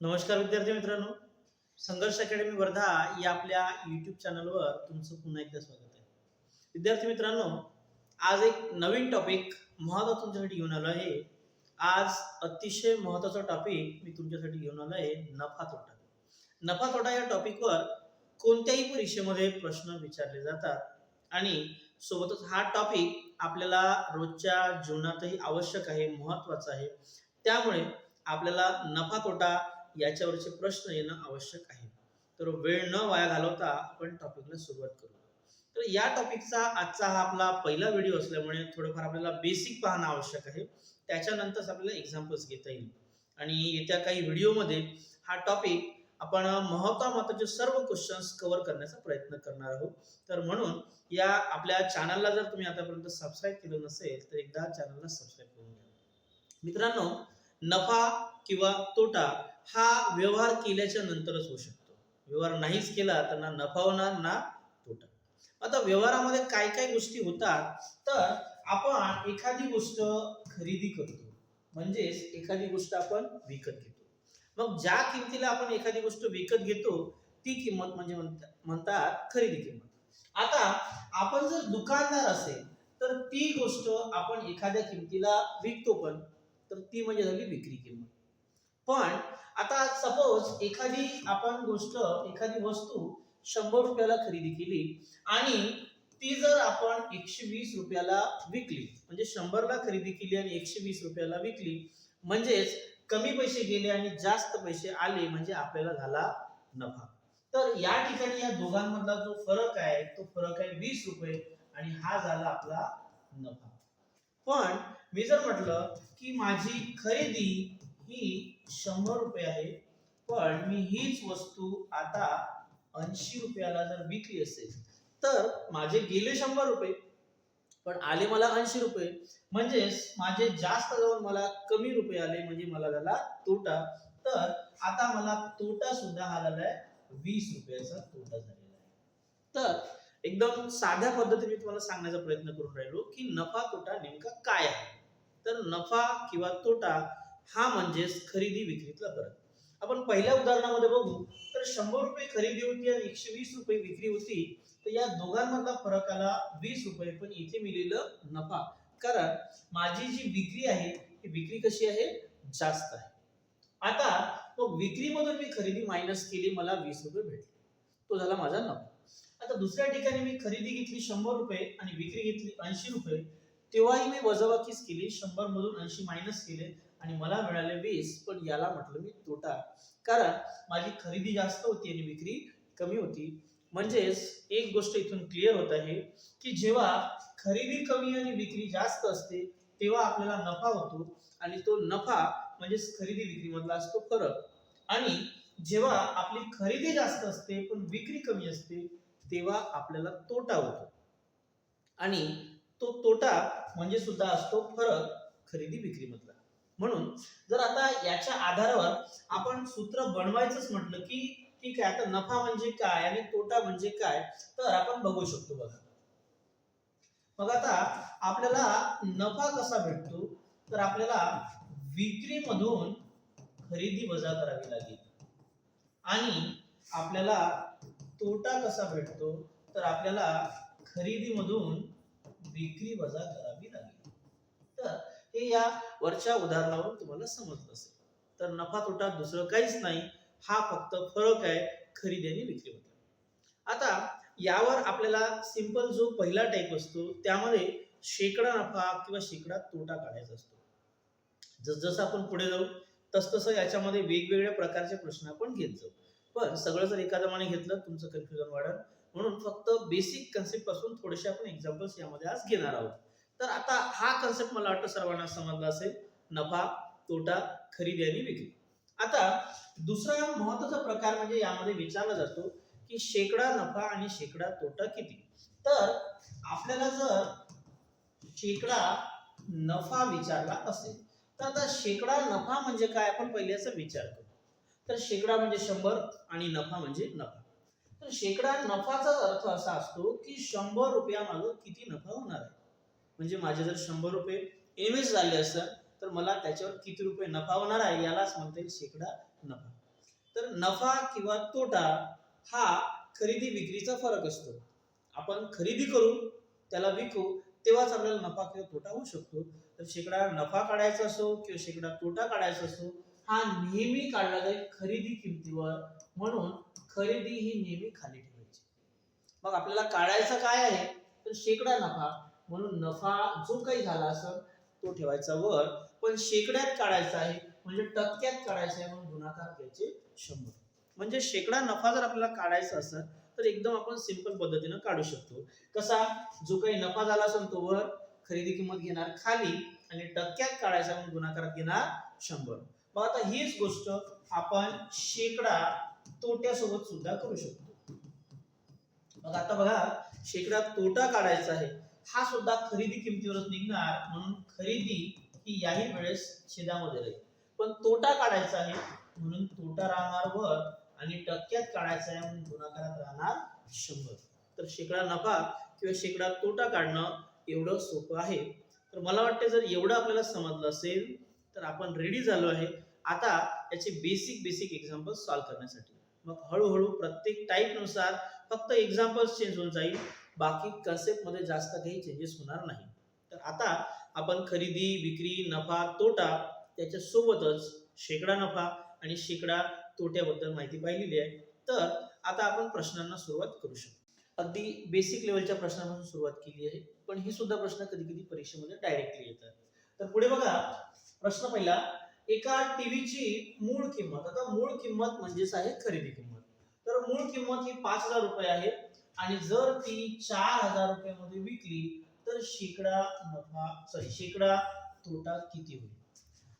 नमस्कार विद्यार्थी मित्रांनो. संघर्ष अकॅडमी वर्धा या आपल्या युट्यूब चॅनलवर तुमचं पुन्हा एकदा स्वागत आहे. विद्यार्थी मित्रांनो आज एक नवीन टॉपिक महत्त्वाचा तुमच्यासाठी घेऊन आलो आहे. आज अतिशय महत्त्वाचा टॉपिक मी तुमच्यासाठी घेऊन आलो आहे नफा तोटा. नफा तोटा या टॉपिकवर कोणत्याही परीक्षेमध्ये प्रश्न विचारले जातात आणि सोबतच हा टॉपिक आपल्याला रोजच्या जीवनातही आवश्यक आहे महत्त्वाचा आहे. त्यामुळे आपल्याला नफा तोटा याच्यावरचे प्रश्न येणं आवश्यक आहे. तर वेळ न वाया घालवता आपण टॉपिकला सुरुवात करू. तर या टॉपिकचा आजचा हा आपला पहिला व्हिडिओ असल्यामुळे थोडंफार आपल्याला बेसिक पाहणं आवश्यक आहे. त्याच्यानंतरच आपल्याला एक्झाम्पल्स घेता येईल. आणि येत्या काही व्हिडिओमध्ये हा टॉपिक आपण महत्वा महत्त्वाचे सर्व क्वेश्चन्स कव्हर करण्याचा प्रयत्न करणार आहोत. तर म्हणून या आपल्या चॅनलला जर तुम्ही आतापर्यंत सबस्क्राईब केलं नसेल तर एकदा चॅनलला सबस्क्राईब करून घ्या. मित्रांनो नफा किंवा तोटा हा व्यवहार केल्याच्या नंतरच होऊ शकतो. व्यवहार नाहीच केला तर ना नफा होणार ना तोटा. आता व्यवहारामध्ये काय काय गोष्टी होतात तर आपण एखादी गोष्ट खरेदी करतो. म्हणजेच एखादी गोष्ट आपण विकत घेतो. मग ज्या किमतीला आपण एखादी गोष्ट विकत घेतो ती किंमत म्हणजे म्हणतात खरेदी किंमत. आता आपण जर दुकानदार असेल तर ती गोष्ट आपण एखाद्या किमतीला विकतो पण तर ती म्हणजे झाली विक्री किंमत. पण आता सपोज एखादी आपण गोष्ट एखादी वस्तू शंभर रुपयाला खरेदी केली आणि ती जर आपण एकशे वीस रुपयाला विकली म्हणजे शंभरला खरेदी केली आणि एकशे वीस रुपयाला विकली म्हणजेच कमी पैसे गेले आणि जास्त पैसे आले म्हणजे आपल्याला झाला नफा. तर या ठिकाणी या दोघांमधला जो फरक आहे तो फरक आहे वीस रुपये आणि हा झाला आपला नफा. पण मी जर म्हटलं की माझी खरेदी ही शंभर रुपये आहे पण मी हीच वस्तू आता ऐंशी रुपयाला जर विकली असेल तर माझे गेले शंभर रुपये. पण आले मला ऐंशी रुपये. म्हणजेच माझे जास्त जाऊन मला कमी रुपये आले म्हणजे मला झाला तोटा. तर आता मला तोटा सुद्धा हा झालाय वीस रुपयाचा तोटा झालेला आहे. तर एकदम साध्या पद्धतीने तुम्हाला सांगण्याचा प्रयत्न करून राहिलो की नफा तोटा नेमका काय आहे? तर नफा किंवा तोटा हा म्हणजेच खरेदी विक्रीतला फरक. आपण पहिल्या उदाहरणामध्ये बघू तर शंभर रुपये खरेदी होती आणि एकशे वीस रुपये विक्री होती तर या दोघांमधला फरक आला वीस रुपये. पण इथे मिळेलं नफा. कारण माझी जी विक्री आहे ती विक्री कशी आहे? जास्त आहे. आता मग विक्रीमधून मी खरेदी मायनस केली मला वीस रुपये भेटले. तो झाला माझा नफा. आता दुसऱ्या ठिकाणी मी खरेदी घेतली शंभर रुपये आणि विक्री घेतली ऐंशी रुपये तेव्हाही मी वजाबाकीच केली शंभर मधून ऐंशी मायनस केले आणि मला मिळाले वीस पण याला म्हटलं मी तोटा. कारण माझी खरेदी जास्त होती आणि विक्री कमी होती. म्हणजेच एक गोष्ट इथून क्लिअर होत आहे की जेव्हा खरेदी कमी आणि विक्री जास्त असते तेव्हा आपल्याला नफा होतो आणि तो नफा म्हणजेच खरेदी विक्री मधला असतो फरक. आणि जेव्हा आपली खरेदी जास्त असते पण विक्री कमी असते तेव्हा आपल्याला तोटा होतो. आणि तो तोटा म्हणजे सुद्धा असतो फरक खरेदी विक्री मधला म्हणून जर आता याच्या आधारावर आपण सूत्र बनवायचंच म्हटलं की ठीक आहे आता नफा म्हणजे काय आणि तोटा म्हणजे काय तर आपण बघू शकतो बघा. मग आता आपल्याला नफा कसा भेटतो? तर आपल्याला विक्रीमधून खरेदी वजा करावी लागेल. आणि आपल्याला तोटा कसा भेटतो? तर आपल्याला खरेदीमधून विक्री वजा करावी लागेल. तर हे या वरच्या उदाहरणावरून तुम्हाला समजलं असेल. तर नफा तोटा दुसरं काहीच नाही. हा फक्त फरक आहे खरेदी आणि विक्रीमधला आता यावर आपल्याला सिंपल जो पहिला टाईप असतो त्यामध्ये शेकडा नफा किंवा शेकडा तोटा काढायचा असतो. जस जसं आपण पुढे जाऊ तसतसं याच्यामध्ये वेगवेगळ्या प्रकारचे प्रश्न आपण घेत जाऊ. पण सगळं जर एकादमाने घेतलं तुमचं कन्फ्युजन वाढेल. म्हणून फक्त बेसिक कन्सेप्टपासून थोडेसे आपण एक्झाम्पल्स यामध्ये आज घेणार आहोत. तर आता हा कन्सेप्ट मला वाटतं सर्वांना समजला असेल. नफा तोटा खरेदी आणि विक्री. आता दुसरा महत्त्वाचा प्रकार म्हणजे यामध्ये विचारला जातो की शेकडा नफा आणि शेकडा तोटा किती? तर आपल्याला जर शेकडा नफा विचारला असेल तर आता शेकडा नफा म्हणजे काय? आपण पहिले याचा विचार करू. तर शेकडा म्हणजे शंभर आणि नफा म्हणजे नफा. तर शेकडा नफाचा अर्थ असा असतो की शंभर रुपया मागं किती नफा होणार आहे? म्हणजे माझे जर शंभर रुपये एम एस झाले असतात तर मला त्याच्यावर किती रुपये नफा होणार आहे यालाच म्हणता येईल शेकडा नफा. तर नफा किंवा तोटा हा खरेदी विक्रीचा फरक असतो. आपण खरेदी करू त्याला विकू तेव्हाच आपल्याला नफा किंवा तोटा होऊ शकतो. तर शेकडा नफा काढायचा असो किंवा शेकडा तोटा काढायचा असो हा नेहमी काढला जाईल खरेदी किमतीवर. म्हणून खरेदी ही नेहमी खाली ठेवायची. मग आपल्याला काढायचं काय आहे? तर शेकडा नफा. म्हणून नफा जो काही झाला असेल तो ठेवायचा वर. पण शेकड्यात काढायचा आहे म्हणजे टक्क्यात काढायचा आहे म्हणून गुणाकार घ्यायचे शंभर. म्हणजे शेकडा नफा जर आपल्याला काढायचा असेल तर एकदम आपण सिंपल पद्धतीनं काढू शकतो. कसा? जो काही नफा झाला असेल तो वर. खरेदी किंमत घेणार खाली आणि टक्क्यात काढायचा म्हणून गुणाकारात घेणार शंभर. मग आता हीच गोष्ट आपण शेकडा तोट्यासोबत सुद्धा करू शकतो. मग आता बघा शेकडा तोटा काढायचा आहे. हा सुद्धा खरेदी किमतीवरच निघणार. म्हणून खरेदी ही याही वेळेस छेदामध्ये राहील. पण तोटा काढायचा आहे म्हणून तोटा राहणार वर आणि टक्क्यात काढायचा आहे म्हणून गुणाकारात राहणार शंभर. तर शेकडा नफा किंवा शेकडा तोटा काढणं एवढं सोपं आहे. तर मला वाटतं जर एवढं आपल्याला समजलं असेल तर आपण रेडी झालो आहे. आता याचे बेसिक बेसिक एक्झाम्पल सॉल्व्ह करण्यासाठी. मग हळूहळू प्रत्येक टाईपनुसार फक्त एक्झाम्पल्स चेंज होऊन जाईल. बाकी कन्सेप्टमध्ये जास्त काही चेंजेस होणार नाही. तर आता आपण खरेदी विक्री नफा तोटा त्याच्यासोबतच शेकडा नफा आणि शेकडा तोट्याबद्दल माहिती पाहिलेली आहे. तर आता आपण प्रश्नांना सुरुवात करू शकतो. अगदी बेसिक लेवलच्या प्रश्नापासून सुरुवात केली आहे पण ही सुद्धा प्रश्न कधी कधी परीक्षेमध्ये डायरेक्टली येतात. तर पुढे बघा प्रश्न पहिला एका टीव्हीची मूळ किंमत आता मूळ किंमत म्हणजेच आहे खरेदी किंमत. तर मूळ किंमत ही पाच हजार रुपये आहे. आणि जर ती चार हजार रुपयामध्ये विकली तर शेकडा नफा सॉरी शेकडा तोटा किती होईल?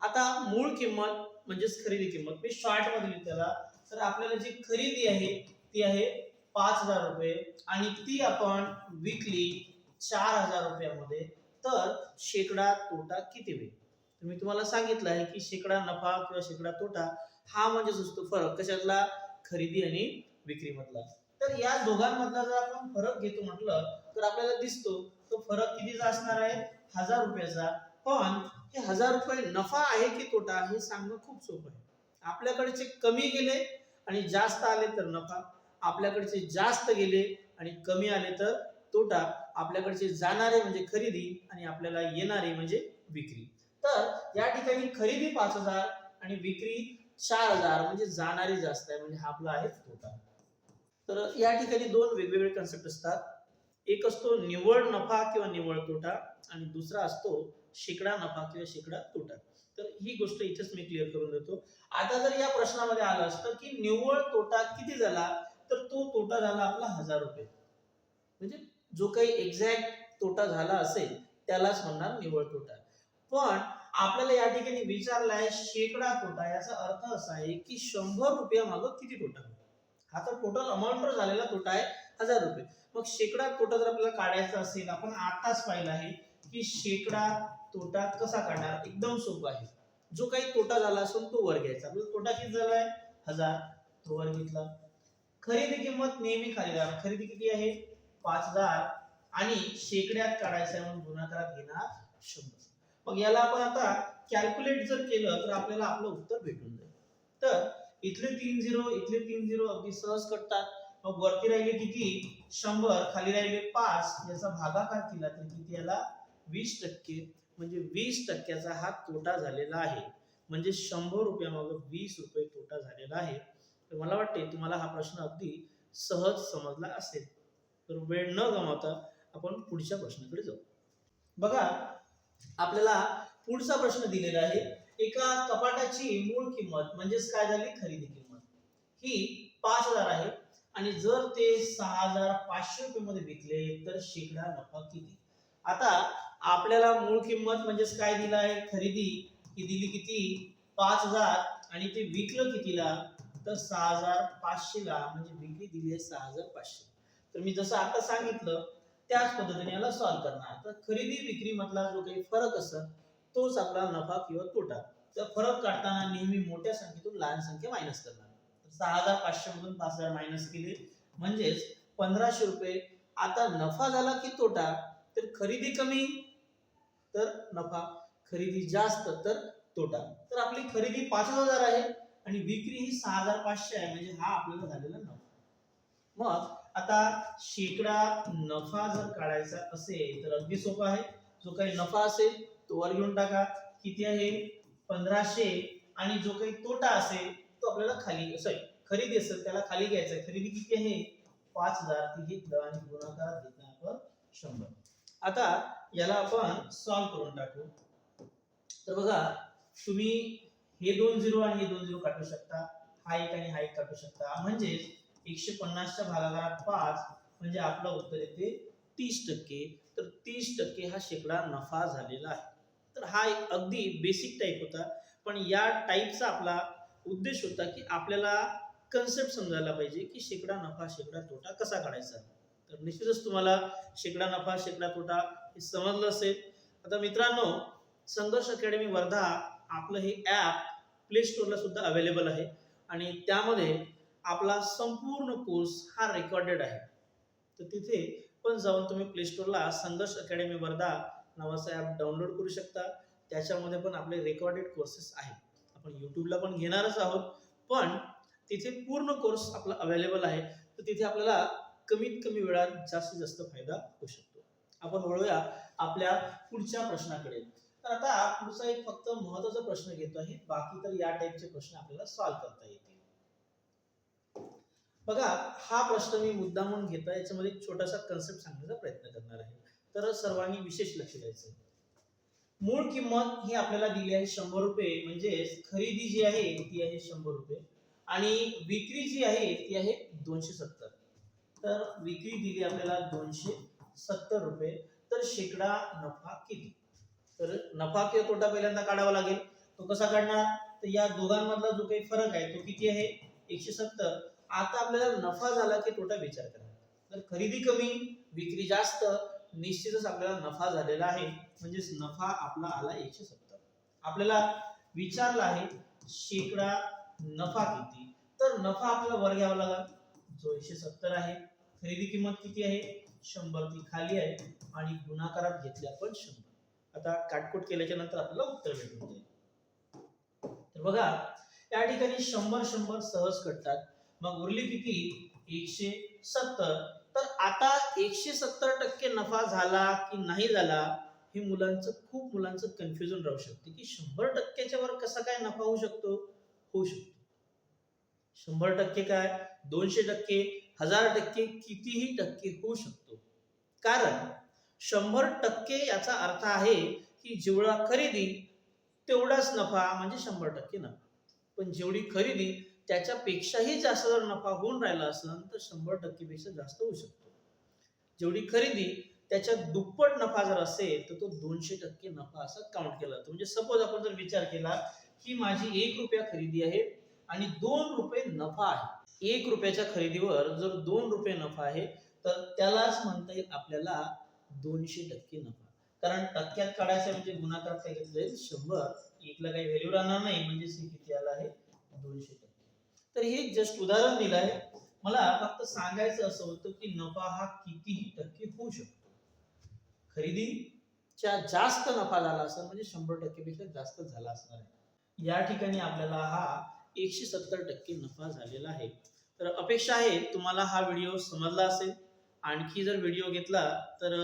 आता मूळ किंमत म्हणजेच खरेदी किंमत मी शॉर्टमध्ये त्याला तर आपल्याला जी खरेदी आहे ती आहे पाच हजार रुपये. आणि ती आपण विकली चार हजार रुपयामध्ये तर शेकडा तोटा किती होईल? तर मी तुम्हाला सांगितलं आहे की शेकडा नफा किंवा शेकडा तोटा हा म्हणजेच असतो फरक. कशातला? खरेदी आणि विक्रीमधला. असतो तर या दोघांमधला जर आपण फरक घेतो म्हटलं तर आपल्याला दिसतो तो फरक कितीचा असणार आहे? हजार रुपयाचा. पण हे हजार रुपये नफा आहे की तोटा हे सांगणं खूप सोपं आहे. आपल्याकडचे कमी गेले आणि जास्त आले तर नफा. आपल्याकडचे जास्त गेले आणि कमी आले तर तोटा. आपल्याकडचे जाणारे म्हणजे खरेदी आणि आपल्याला येणारे म्हणजे विक्री. तर या ठिकाणी खरेदी पाच हजार आणि विक्री चार हजार म्हणजे जाणारे जास्त आहे म्हणजे हा आपला आहे तोटा. तर या ठिकाणी दोन वेगवेगळे कन्सेप्ट असतात. एक असतो निव्वळ नफा किंवा निव्वळ तोटा आणि दुसरा असतो शेकडा नफा किंवा शेकडा तोटा. तर ही गोष्ट इथेच मी क्लिअर करून देतो. आता जर या प्रश्नामध्ये आलं असतं की निव्वळ तोटा किती झाला तर तो तोटा झाला आपला हजार रुपये. म्हणजे जो काही एक्झॅक्ट तोटा झाला असेल त्यालाच म्हणणार निव्वळ तोटा. पण आपल्याला या ठिकाणी विचारलाय आहे शेकडा तोटा याचा अर्थ असा आहे की शंभर रुपया मागं किती तोटा हा तर टोटल अमाऊंटवर झालेला तोटा आहे हजार रुपये. मग शेकडा तोटा जर आपल्याला काढायचा असेल आपण आताच पाहिलं आहे की शेकडा तोटा कसा काढणार? एकदम सोपं आहे. जो काही तोटा झाला असेल तो वर घ्यायचा. आपला तोटा किती झालाय? हजार. तो वर घेतला. खरेदी किंमत नेहमी खाली जाणार खरेदी किती आहे? पाच हजार. आणि शेकड्यात काढायचं म्हणून गुणाकारात घेणार शंभर. मग याला आपण आता कॅल्क्युलेट जर केलं तर आपल्याला आपलं उत्तर भेटून जाईल. तर इथले तीन झिरो इथले तीन झिरो अगदी सहज कटतात. मग वरती राहिले किती? शंभर खाली राहिले पाच. याचा भागाकार केला तर किती याला? वीस टक्के. म्हणजे वीस टक्क्याचा हा तोटा झालेला आहे. म्हणजे शंभर रुपयामागं वीस रुपये तोटा झालेला आहे. तर मला वाटते तुम्हाला हा प्रश्न अगदी सहज समजला असेल. तर वेळ न गमावता आपण पुढच्या प्रश्नाकडे जाऊ. बघा आपल्याला पुढचा प्रश्न दिलेला आहे. एका कपाटाची मूळ किंमत म्हणजेच काय झाली? खरेदी किंमत. ही पाच हजार आहे आणि जर ते सहा हजार पाचशे रुपये मध्ये विकले तर शेकडा नफा किती? आता आपल्याला मूळ किंमत म्हणजेच काय दिलं आहे? खरेदी. ही दिली किती? पाच हजार. आणि ते विकलं कितीला? तर सहा हजार पाचशेला म्हणजे विक्री दिली आहे सहा हजार पाचशे. तर मी जसं आता सांगितलं त्याच पद्धतीने याला सॉल्व्ह करणार. तर खरेदी विक्री मधला जो काही फरक असत तोच आपला नफा किंवा तोटा तर फरक काढताना नेहमी मोठ्या संख्येतून लहान संख्या मायनस करणार. सहा हजार पाचशे मधून पाच हजार मायनस केले. म्हणजेच पंधराशे रुपये. आता नफा झाला की तोटा तर खरेदी कमी तर नफा. खरेदी जास्त तर तोटा. तर आपली खरेदी पाच हजार आहे आणि विक्री ही सहा हजार पाचशे आहे. म्हणजे हा आपल्याला झालेला नफा. मग आता शेकडा नफा जर काढायचा असेल तर अगदी सोपा आहे. जो काही नफा असेल तो वर घेऊन टाका. किती आहे? पंधराशे. आणि जो काही तोटा असेल तो आपल्याला खाली सॉरी खरेदी असेल त्याला खाली घ्यायचा खरेदी किती आहे? पाच हजार. ती घेतलं आणि गुणाकारात घेतलं आपण शंभर. आता याला आपण सॉल्व्ह करून टाकू. तर बघा तुम्ही हे दोन झिरो आणि हे दोन झिरो काढू शकता. हा एक आणि हा एक काढू शकता. म्हणजेच एकशे पन्नासच्या भागाकारात पाच म्हणजे आपलं उत्तर येते तीस टक्के. तर तीस टक्के हा शेकडा नफा झालेला आहे. तर हा एक अगदी बेसिक टाईप होता. पण या टाईपचा आपला उद्देश होता की आपल्याला कन्सेप्ट समजायला पाहिजे की शेकडा नफा शेकडा तोटा कसा काढायचा? तर निश्चितच तुम्हाला शेकडा नफा शेकडा तोटा हे समजलं असेल. आता मित्रांनो संघर्ष अकॅडमी वर्धा आपलं हे ॲप प्ले स्टोअरला सुद्धा अवेलेबल आहे. आणि त्यामध्ये आपला संपूर्ण कोर्स हा रेकॉर्डेड आहे. तर तिथे पण जाऊन तुम्ही प्ले स्टोअरला संघर्ष अकॅडमी वर्धा नावाचं ॲप डाउनलोड करू शकता. त्याच्यामध्ये पण आपले रेकॉर्डेड कोर्सेस आहेत. आपण यूट्यूबला पण घेणारच आहोत. पण तिथे पूर्ण कोर्स आपला अवेलेबल आहे. तर तिथे आपल्याला कमीत कमी वेळात जास्तीत जास्त फायदा होऊ शकतो. आपण वळूया आपल्या पुढच्या प्रश्नाकडे. तर आता पुढचा एक फक्त महत्त्वाचा प्रश्न घेतो आहे. बाकी तर या टाईपचे प्रश्न आपल्याला सॉल्व्ह करता येतील. बघा हा प्रश्न मी मुद्दा म्हणून घेतो याच्यामध्ये एक छोटासा कन्सेप्ट सांगण्याचा प्रयत्न करणार आहे. तर सर्वांनी विशेष लक्ष द्यायचं. मूळ किंमत ही आपल्याला दिली आहे शंभर रुपये म्हणजे खरेदी जी आहे ती आहे शंभर रुपये आणि विक्री जी आहे ती आहे दोनशे सत्तर. तर विक्री दिली आपल्याला दोनशे सत्तर रुपये. तर शेकडा नफा किती? तर नफा किंवा तोटा पहिल्यांदा काढावा लागेल. तो कसा काढणार? तर या दोघांमधला जो काही फरक आहे तो किती आहे? एकशे सत्तर. आता आपल्याला नफा झाला की तोटा विचार करा. तर खरेदी कमी विक्री जास्त निश्चितच आपल्याला नफा झालेला आहे. म्हणजेच नफा आपला आला एकशे सत्तर. आपल्याला विचारला आहे शेकडा नफा किती? तर नफा आपल्याला वर घ्यावा लागेल. जो एकशे सत्तर आहे खरेदी किंमत किती आहे? शंभर ती खाली आहे आणि गुणाकारात घेतली आपण शंभर. आता काटकोट केल्याच्यानंतर आपल्याला उत्तर भेटून जाईल. तर बघा या ठिकाणी शंभर शंभर सहज कटतात. मग उरली किती? एकशे सत्तर. आता एकशे सत्तर टक्के नफा झाला की नाही झाला हे मुलांचं खूप मुलांचं कन्फ्युजन राहू शकते की शंभर टक्क्याच्या वर कसा काय नफा होऊ शकतो? होऊ शकतो. शंभर टक्के काय? दोनशे टक्के हजार टक्के कितीही टक्के होऊ शकतो. कारण शंभर टक्के याचा अर्थ आहे की जेवढा खरेदी तेवढाच नफा म्हणजे शंभर टक्के नफा. पण जेवढी खरेदी त्याच्यापेक्षाही जास्त जर नफा होऊन राहिला असेल तर शंभर टक्केपेक्षा जास्त होऊ शकतो. जेवढी खरेदी त्याच्या दुप्पट नफा जर असेल तर तो दोनशे टक्के नफा असा काउंट केला जातो. म्हणजे सपोज आपण जर विचार केला की माझी एक रुपया खरेदी आहे आणि दोन रुपये नफा आहे. एक रुपयाच्या खरेदीवर जर दोन रुपये नफा आहे तर त्यालाच म्हणता येईल आपल्याला दोनशे टक्के नफा. कारण टक्क्यात काढायचं म्हणजे गुणाकार काय घेतलं जाईल? शंभर. एकला काही व्हॅल्यू राहणार नाही म्हणजे किती आला आहे? दोनशे टक्के. तर हे जस्ट उदाहरण दिलं आहे. मला फक्त सांगायचं असं होतं की नफा हा कितीही टक्के होऊ शकतो? खरेदीच्या जास्त नफा झाला असेल म्हणजे शंभर टक्केपेक्षा जास्त झाला असणार आहे. या ठिकाणी आपल्याला हा एकशे सत्तर टक्के नफा झालेला आहे. तर अपेक्षा आहे तुम्हाला हा व्हिडिओ समजला असेल. आणखी जर व्हिडिओ घेतला तर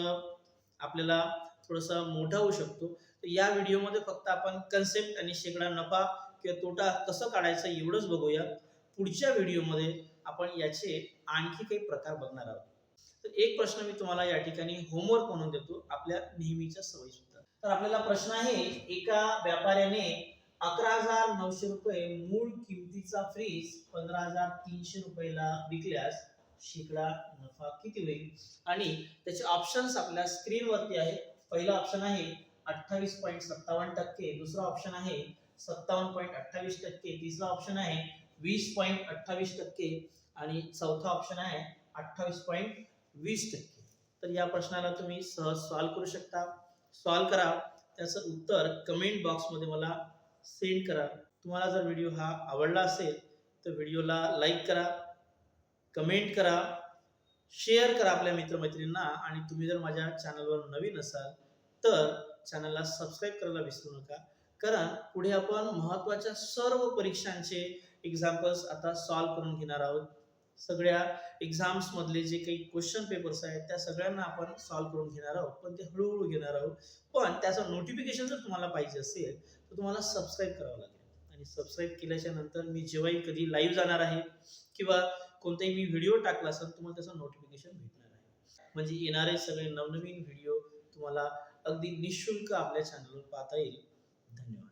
आपल्याला थोडासा मोठा होऊ शकतो. तर या व्हिडिओमध्ये फक्त आपण कन्सेप्ट आणि शेकडा नफा किंवा तोटा कसं काढायचं एवढंच बघूया. पुढच्या व्हिडिओमध्ये आपण याचे आणखी काही प्रकार बघणार आहोत. तर एक प्रश्न मी तुम्हाला या ठिकाणी होमवर्क म्हणून देतो आपल्या नेहमीच्या सवयी सुद्धा तर आपल्याला प्रश्न आहे एका व्यापाऱ्याने अकरा हजार नऊशे रुपये मूळ किमतीचा फ्रीज पंधरा हजार तीनशे रुपयाला विकल्यास शेकडा नफा किती होईल? आणि त्याचे ऑप्शन्स आपल्या स्क्रीनवरती आहे पहिला ऑप्शन आहे अठ्ठावीस पॉईंट सत्तावन्न टक्के दुसरा ऑप्शन आहे सत्तावन्न पॉईंट अठ्ठावीस टक्के तिसरा ऑप्शन आहे वीस पॉईंट अठ्ठावीस टक्के आणि चौथा ऑप्शन आहे अठ्ठावीस पॉईंट वीस टक्के. तर या प्रश्नाला तुम्ही सहज सॉल्व करू शकता. सॉल्व करा. त्याचं उत्तर कमेंट बॉक्समध्ये मला सेंड करा. तुम्हाला जर व्हिडिओ हा आवडला असेल तर व्हिडिओला लाईक करा कमेंट करा शेअर करा आपल्या मित्रमैत्रिणींना आणि तुम्ही जर माझ्या चॅनलवर नवीन असाल तर चॅनलला सबस्क्राईब करायला विसरू नका. कारण पुढे आपण महत्त्वाच्या सर्व परीक्षांचे एक्झाम्पल्स आता सॉल्व्ह करून घेणार आहोत. सगळ्या एक्झाम्समधले जे काही क्वेश्चन पेपर्स आहेत त्या सगळ्यांना आपण सॉल्व्ह करून घेणार आहोत. पण ते हळूहळू घेणार आहोत. पण त्याचं नोटिफिकेशन जर तुम्हाला पाहिजे असेल तर तुम्हाला सबस्क्राईब करावं लागेल. आणि सबस्क्राईब केल्याच्यानंतर मी जेव्हाही कधी लाईव्ह जाणार आहे किंवा कोणताही मी व्हिडिओ टाकला असेल तुम्हाला त्याचं नोटिफिकेशन भेटणार आहे. म्हणजे येणारे सगळे नवनवीन व्हिडिओ तुम्हाला अगदी निशुल्क आपल्या चॅनलवर पाहता येईल. धन्यवाद.